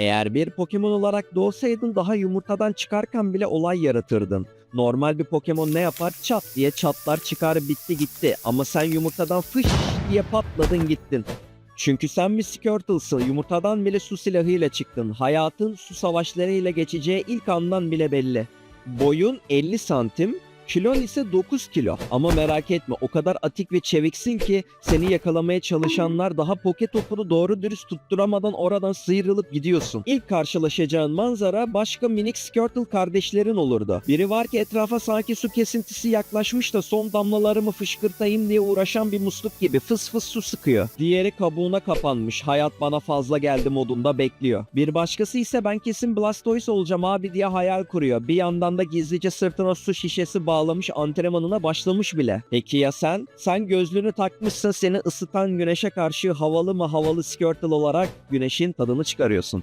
Eğer bir Pokemon olarak doğsaydın daha yumurtadan çıkarken bile olay yaratırdın. Normal bir Pokemon ne yapar? Çat diye çatlar çıkar bitti gitti. Ama sen yumurtadan fış diye patladın gittin. Çünkü sen bir Squirtle'sın. Yumurtadan bile su silahıyla çıktın. Hayatın su savaşlarıyla geçeceği ilk andan bile belli. Boyun 50 santim, kilon ise 9 kilo. Ama merak etme o kadar atik ve çeviksin ki seni yakalamaya çalışanlar daha poke topunu doğru dürüst tutturamadan oradan sıyrılıp gidiyorsun. İlk karşılaşacağın manzara başka minik Squirtle kardeşlerin olurdu. Biri var ki etrafa sanki su kesintisi yaklaşmış da son damlalarımı fışkırtayım diye uğraşan bir musluk gibi fıs fıs su sıkıyor. Diğeri kabuğuna kapanmış hayat bana fazla geldi modunda bekliyor. Bir başkası ise ben kesin Blastoise olacağım abi diye hayal kuruyor. Bir yandan da gizlice sırtına su şişesi bağlamış antrenmanına başlamış bile. Peki ya sen? Sen gözlüğünü takmışsın seni ısıtan güneşe karşı havalı mı havalı Squirtle olarak güneşin tadını çıkarıyorsun.